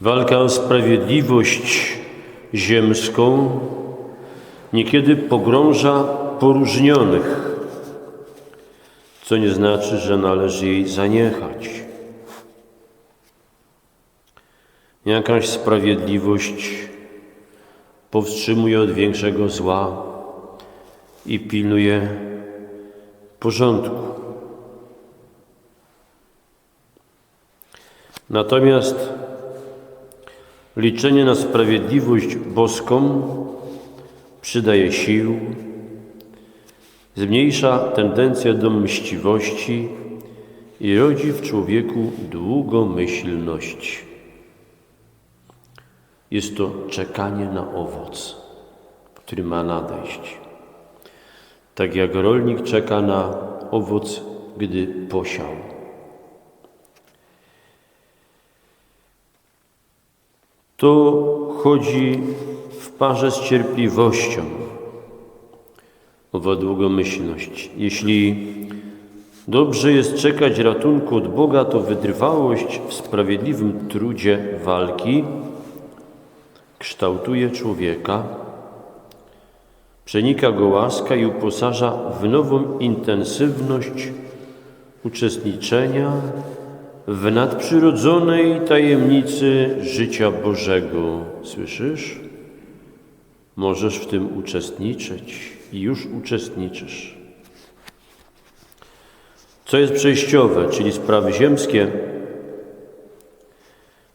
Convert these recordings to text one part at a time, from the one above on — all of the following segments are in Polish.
Walka o sprawiedliwość ziemską niekiedy pogrąża poróżnionych, co nie znaczy, że należy jej zaniechać. Jakaś sprawiedliwość powstrzymuje od większego zła i pilnuje porządku. Natomiast liczenie na sprawiedliwość boską przydaje sił, zmniejsza tendencję do mściwości i rodzi w człowieku długomyślność. Jest to czekanie na owoc, który ma nadejść. Tak jak rolnik czeka na owoc, gdy posiał. To chodzi w parze z cierpliwością, owa długomyślność. Jeśli dobrze jest czekać ratunku od Boga, to wytrwałość w sprawiedliwym trudzie walki kształtuje człowieka, przenika go łaska i uposaża w nową intensywność uczestniczenia w nadprzyrodzonej tajemnicy życia Bożego. Słyszysz? Możesz w tym uczestniczyć i już uczestniczysz. Co jest przejściowe, czyli sprawy ziemskie,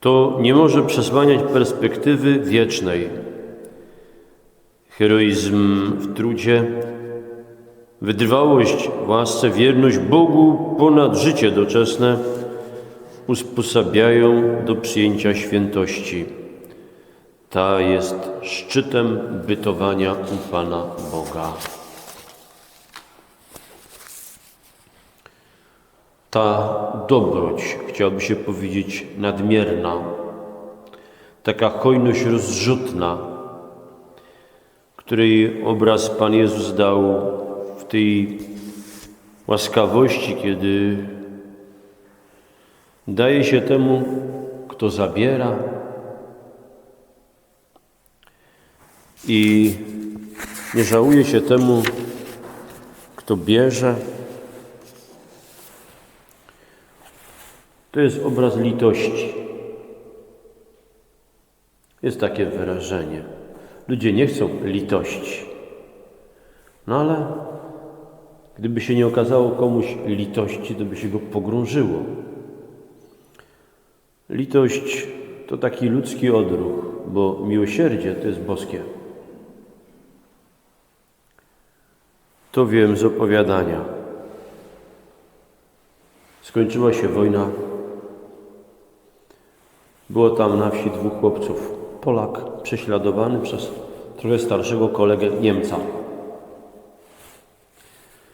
to nie może przesłaniać perspektywy wiecznej. Heroizm w trudzie, wytrwałość w łasce, wierność Bogu ponad życie doczesne usposabiają do przyjęcia świętości. Ta jest szczytem bytowania u Pana Boga. Ta dobroć, chciałoby się powiedzieć, nadmierna, taka hojność rozrzutna, której obraz Pan Jezus dał w tej łaskawości, kiedy daje się temu, kto zabiera i nie żałuje się temu, kto bierze. To jest obraz litości. Jest takie wyrażenie. Ludzie nie chcą litości. No ale gdyby się nie okazało komuś litości, to by się go pogrążyło. Litość to taki ludzki odruch, bo miłosierdzie to jest boskie. To wiem z opowiadania. Skończyła się wojna. Było tam na wsi dwóch chłopców. Polak prześladowany przez trochę starszego kolegę Niemca.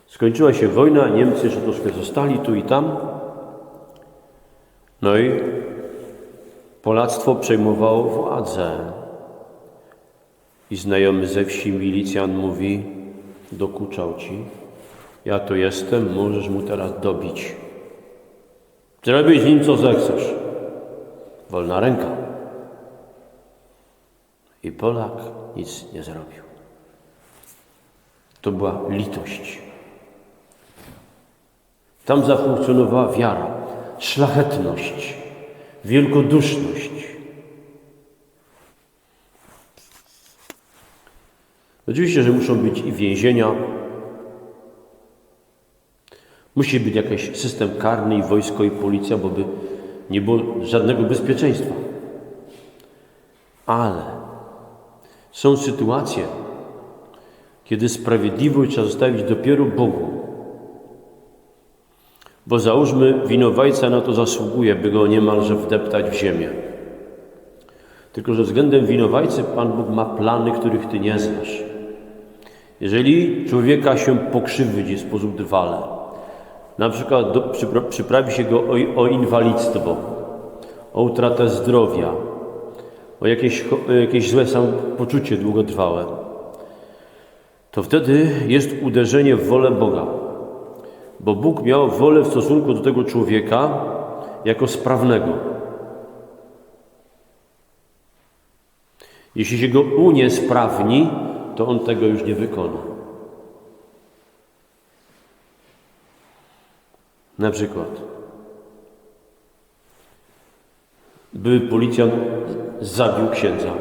Skończyła się wojna, Niemcy jeszcze troszkę zostali tu i tam. No i Polactwo przejmowało władzę. I znajomy ze wsi milicjan mówi, dokuczał ci, ja to jestem, możesz mu teraz dobić. Zrobić z nim co zechcesz. Wolna ręka. I Polak nic nie zrobił. To była litość. Tam zafunkcjonowała wiara, szlachetność, wielkoduszność. Oczywiście, że muszą być i więzienia, musi być jakiś system karny i wojsko i policja, bo by nie było żadnego bezpieczeństwa. Ale są sytuacje, kiedy sprawiedliwość trzeba zostawić dopiero Bogu. Bo załóżmy, winowajca na to zasługuje, by go niemalże wdeptać w ziemię. Tylko, że względem winowajcy Pan Bóg ma plany, których Ty nie znasz. Jeżeli człowieka się pokrzywdzi w sposób trwale, na przykład do, przypra przyprawi się go o, o inwalidztwo, o utratę zdrowia, o jakieś, o jakieś złe samopoczucie długotrwałe, to wtedy jest uderzenie w wolę Boga. Bo Bóg miał wolę w stosunku do tego człowieka jako sprawnego. Jeśli się go uniesprawni, to on tego już nie wykona. Na przykład były policjant zabił księdza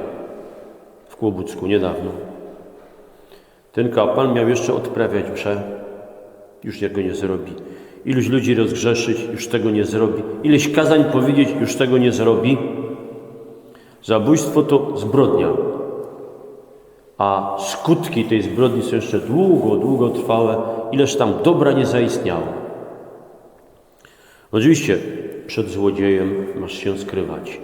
w Kłobucku niedawno. Ten kapłan miał jeszcze odprawiać mszę, już tego nie zrobi. Iluś ludzi rozgrzeszyć, już tego nie zrobi. Ileś kazań powiedzieć, już tego nie zrobi. Zabójstwo to zbrodnia, a skutki tej zbrodni są jeszcze długo, długo trwałe, ileż tam dobra nie zaistniało. Oczywiście przed złodziejem masz się skrywać,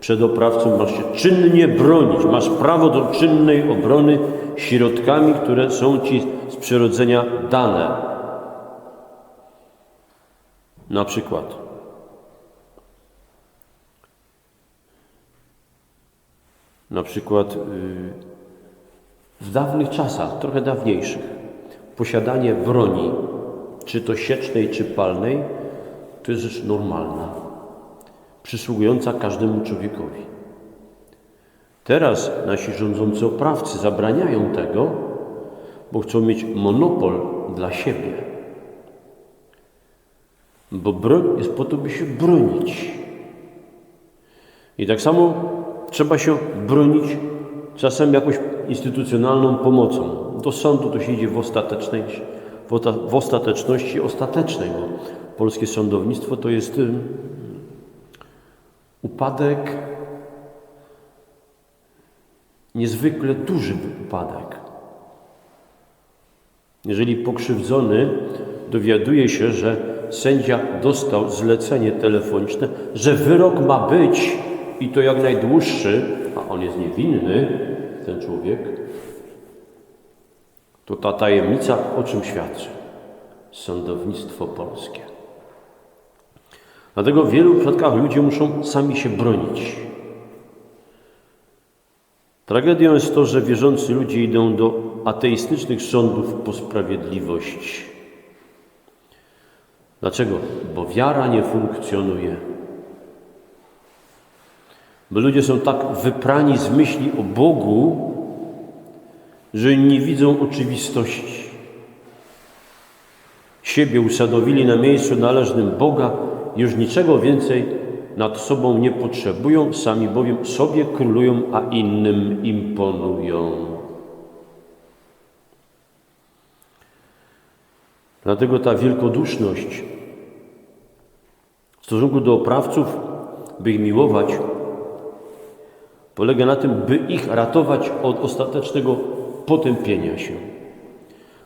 przed oprawcą masz się czynnie bronić, masz prawo do czynnej obrony środkami, które są ci z przyrodzenia dane. Na przykład na przykład yy, w dawnych czasach, trochę dawniejszych, posiadanie broni, czy to siecznej, czy palnej, to jest rzecz normalna, przysługująca każdemu człowiekowi. Teraz nasi rządzący oprawcy zabraniają tego, bo chcą mieć monopol dla siebie. Bo broń jest po to, by się bronić. I tak samo trzeba się bronić czasem jakąś instytucjonalną pomocą. Do sądu to się idzie w ostatecznej, w ostateczności ostatecznej, bo polskie sądownictwo to jest upadek, niezwykle duży upadek. Jeżeli pokrzywdzony dowiaduje się, że sędzia dostał zlecenie telefoniczne, że wyrok ma być i to jak najdłuższy, a on jest niewinny, ten człowiek, to ta tajemnica o czym świadczy? Sądownictwo polskie. Dlatego w wielu przypadkach ludzie muszą sami się bronić. Tragedią jest to, że wierzący ludzie idą do ateistycznych sądów po sprawiedliwość. Dlaczego? Bo wiara nie funkcjonuje. Bo ludzie są tak wyprani z myśli o Bogu, że nie widzą oczywistości. Siebie usadowili na miejscu należnym Boga, już niczego więcej nad sobą nie potrzebują, sami bowiem sobie królują, a innym imponują. Dlatego ta wielkoduszność stosunku do oprawców, by ich miłować, polega na tym, by ich ratować od ostatecznego potępienia się.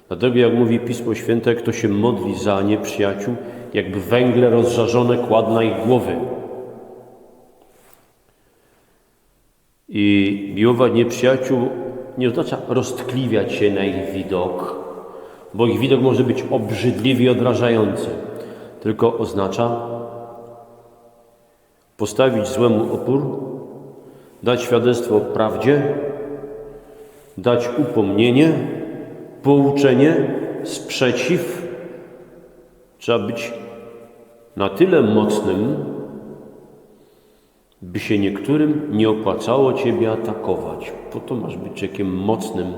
Dlatego, jak mówi Pismo Święte, kto się modli za nieprzyjaciół, jakby węgle rozżarzone kładł na ich głowy. I miłować nieprzyjaciół nie oznacza roztkliwiać się na ich widok, bo ich widok może być obrzydliwy i odrażający, tylko oznacza postawić złemu opór dać świadectwo prawdzie, dać upomnienie, pouczenie, sprzeciw. Trzeba być na tyle mocnym, by się niektórym nie opłacało Ciebie atakować. Po to masz być człowiekiem mocnym,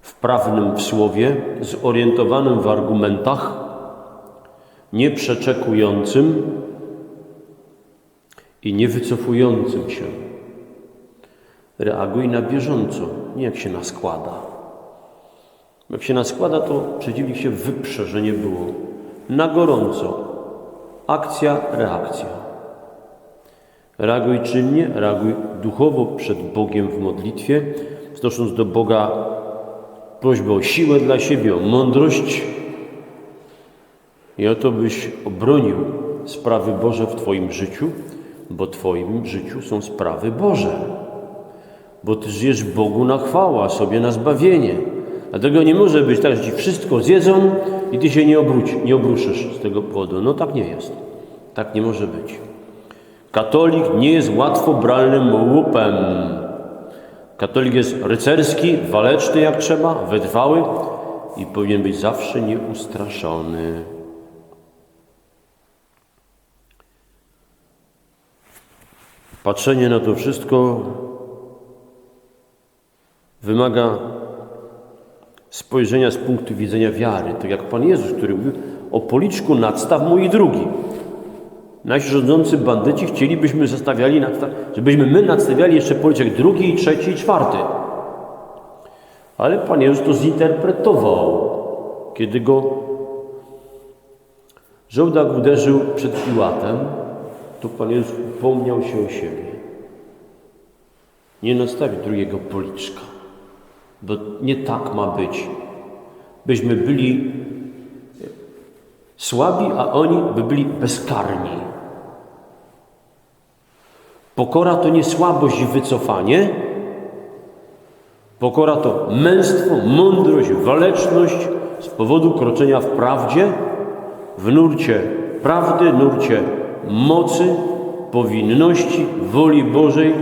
wprawnym w słowie, zorientowanym w argumentach, nieprzeczekującym i niewycofującym się. Reaguj na bieżąco, nie jak się naskłada. Jak się naskłada, to przeciwnik się wyprze, że nie było. Na gorąco. Akcja, reakcja. Reaguj czynnie, reaguj duchowo przed Bogiem w modlitwie, wznosząc do Boga prośbę o siłę dla siebie, o mądrość i o to, byś obronił sprawy Boże w Twoim życiu, bo w Twoim życiu są sprawy Boże bo Ty żyjesz Bogu na chwała, sobie na zbawienie. Dlatego nie może być tak, że Ci wszystko zjedzą i Ty się nie, obróć, nie obruszysz z tego powodu. No tak nie jest. Tak nie może być. Katolik nie jest łatwo bralnym łupem. Katolik jest rycerski, waleczny jak trzeba, wytrwały i powinien być zawsze nieustraszony. Patrzenie na to wszystko wymaga spojrzenia z punktu widzenia wiary. Tak jak Pan Jezus, który mówił o policzku nadstaw mój drugi. Nasi rządzący bandyci chcielibyśmy zostawiali, żebyśmy my nadstawiali jeszcze policzek drugi, trzeci i czwarty. Ale Pan Jezus to zinterpretował, kiedy go żołdak uderzył przed Piłatem, to Pan Jezus upomniał się o siebie. Nie nastawił drugiego policzka, bo nie tak ma być. Byśmy byli słabi, a oni by byli bezkarni. Pokora to nie słabość i wycofanie. Pokora to męstwo, mądrość, waleczność z powodu kroczenia w prawdzie, w nurcie prawdy, nurcie mocy, powinności, woli Bożej.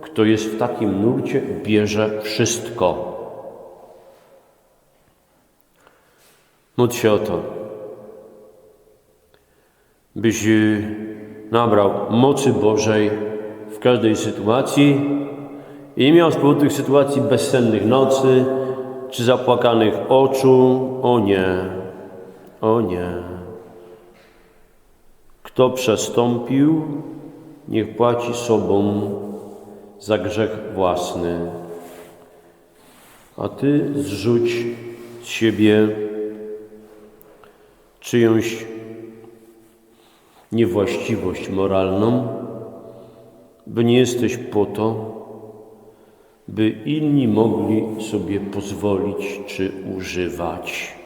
Kto jest w takim nurcie, bierze wszystko. Módl się o to, byś y, nabrał mocy Bożej w każdej sytuacji i miał z powodu tych sytuacji bezsennych nocy czy zapłakanych oczu. O nie, o nie. Kto przestąpił, niech płaci sobą za grzech własny. A ty zrzuć z siebie czyjąś niewłaściwość moralną, by nie jesteś po to, by inni mogli sobie pozwolić czy używać.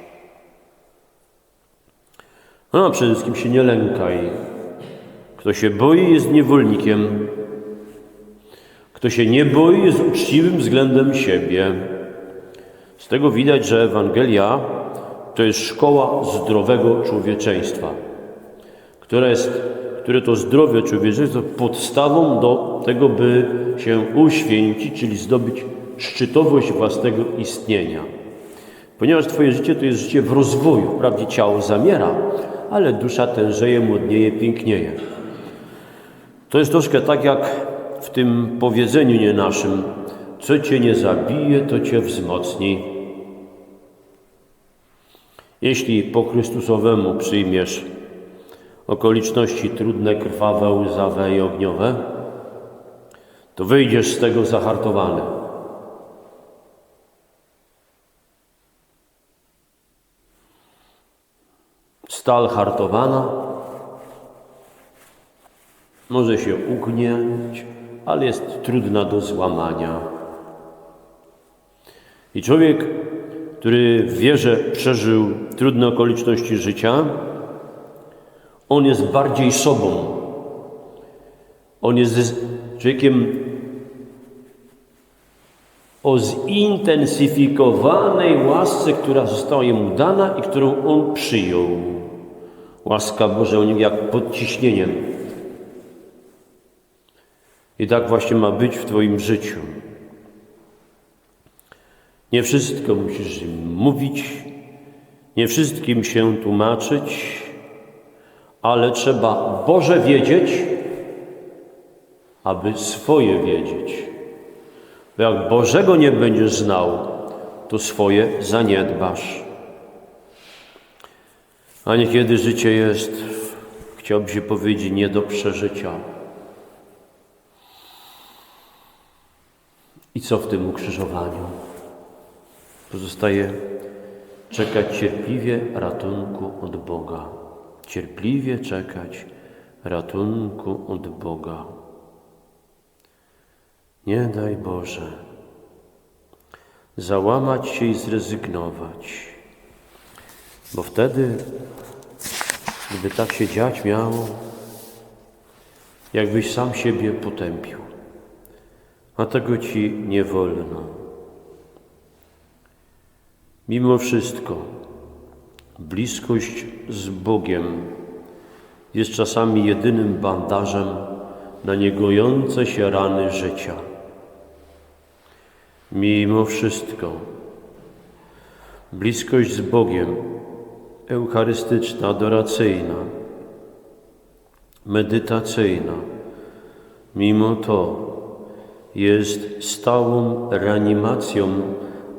No, przede wszystkim się nie lękaj. Kto się boi, jest niewolnikiem. Kto się nie boi, jest uczciwym względem siebie. Z tego widać, że Ewangelia to jest szkoła zdrowego człowieczeństwa, która jest, które to zdrowie człowieczeństwa podstawą do tego, by się uświęcić, czyli zdobyć szczytowość własnego istnienia. Ponieważ Twoje życie to jest życie w rozwoju, wprawdzie ciało zamiera, ale dusza tężeje, młodnieje, pięknieje. To jest troszkę tak jak w tym powiedzeniu nie naszym, co Cię nie zabije, to Cię wzmocni. Jeśli po Chrystusowemu przyjmiesz okoliczności trudne, krwawe, łzawe i ogniowe, to wyjdziesz z tego zahartowany. Stal hartowana może się ugnieć, ale jest trudna do złamania. I człowiek, który w wierze przeżył trudne okoliczności życia, on jest bardziej sobą. On jest człowiekiem o zintensyfikowanej łasce, która została jemu dana i którą on przyjął. Łaska Boża u niego jak pod ciśnieniem. I tak właśnie ma być w Twoim życiu. Nie wszystko musisz im mówić, nie wszystkim się tłumaczyć, ale trzeba Boże wiedzieć, aby swoje wiedzieć. Bo jak Bożego nie będziesz znał, to swoje zaniedbasz. A niekiedy życie jest, chciałbym się powiedzieć, nie do przeżycia. I co w tym ukrzyżowaniu? Pozostaje czekać cierpliwie ratunku od Boga. Cierpliwie czekać ratunku od Boga. Nie daj Boże załamać się i zrezygnować, bo wtedy, gdyby tak się dziać miało, jakbyś sam siebie potępił, a tego ci nie wolno. Mimo wszystko, bliskość z Bogiem jest czasami jedynym bandażem na niegojące się rany życia. Mimo wszystko, bliskość z Bogiem, eucharystyczna, adoracyjna, medytacyjna, mimo to jest stałą reanimacją,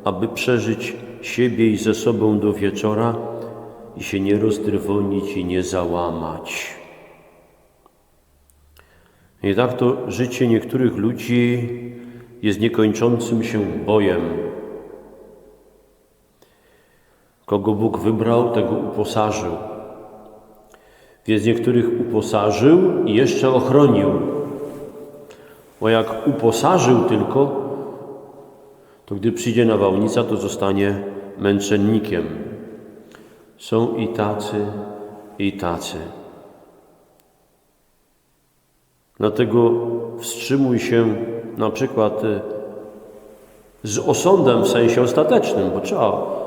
aby przeżyć siebie i ze sobą do wieczora i się nie rozdrwonić i nie załamać. I tak to życie niektórych ludzi jest niekończącym się bojem. Kogo Bóg wybrał, tego uposażył. Więc niektórych uposażył i jeszcze ochronił. Bo jak uposażył tylko, to gdy przyjdzie nawałnica, to zostanie męczennikiem. Są i tacy, i tacy. Dlatego wstrzymuj się na przykład y, z osądem w sensie ostatecznym, bo trzeba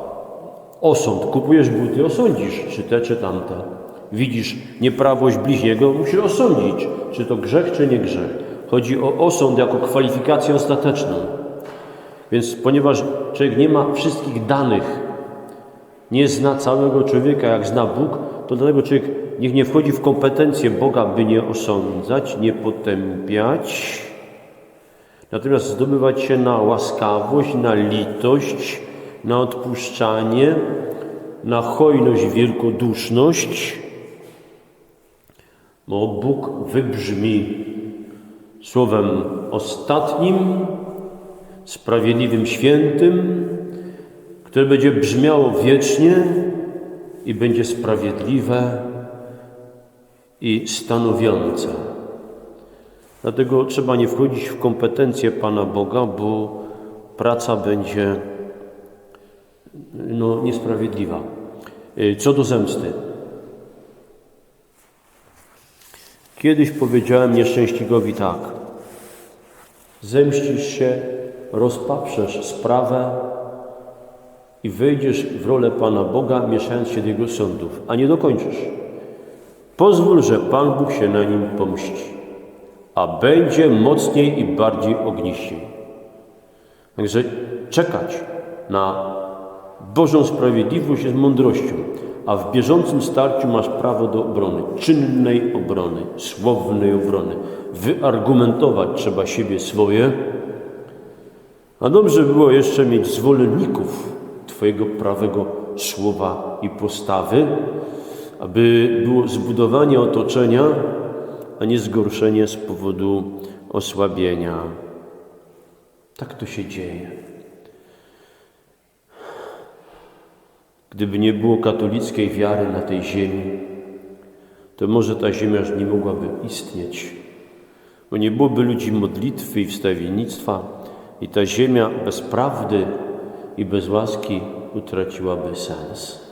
osąd. Kupujesz buty, osądzisz, czy te, czy tamte. Widzisz nieprawość bliźniego, musisz osądzić, czy to grzech, czy nie grzech. Chodzi o osąd jako kwalifikację ostateczną. Więc ponieważ człowiek nie ma wszystkich danych, nie zna całego człowieka, jak zna Bóg, to dlatego człowiek niech nie wchodzi w kompetencje Boga, by nie osądzać, nie potępiać, natomiast zdobywać się na łaskawość, na litość, na odpuszczanie, na hojność, wielkoduszność, bo Bóg wybrzmi słowem ostatnim, sprawiedliwym, świętym, które będzie brzmiało wiecznie i będzie sprawiedliwe i stanowiące. Dlatego trzeba nie wchodzić w kompetencje Pana Boga, bo praca będzie no, niesprawiedliwa. Y, Co do zemsty. Kiedyś powiedziałem nieszczęśligowi tak. Zemścisz się, rozpaprzesz sprawę i wejdziesz w rolę Pana Boga, mieszając się do Jego sądów, a nie dokończysz. Pozwól, że Pan Bóg się na nim pomści, a będzie mocniej i bardziej ogniściej. Także czekać na Bożą sprawiedliwość jest mądrością, a w bieżącym starciu masz prawo do obrony, czynnej obrony, słownej obrony. Wyargumentować trzeba siebie swoje, a dobrze było jeszcze mieć zwolenników Twojego prawego słowa i postawy, aby było zbudowanie otoczenia, a nie zgorszenie z powodu osłabienia. Tak to się dzieje. Gdyby nie było katolickiej wiary na tej ziemi, to może ta ziemia już nie mogłaby istnieć, bo nie byłoby ludzi modlitwy i wstawiennictwa i ta ziemia bez prawdy i bez łaski utraciłaby sens.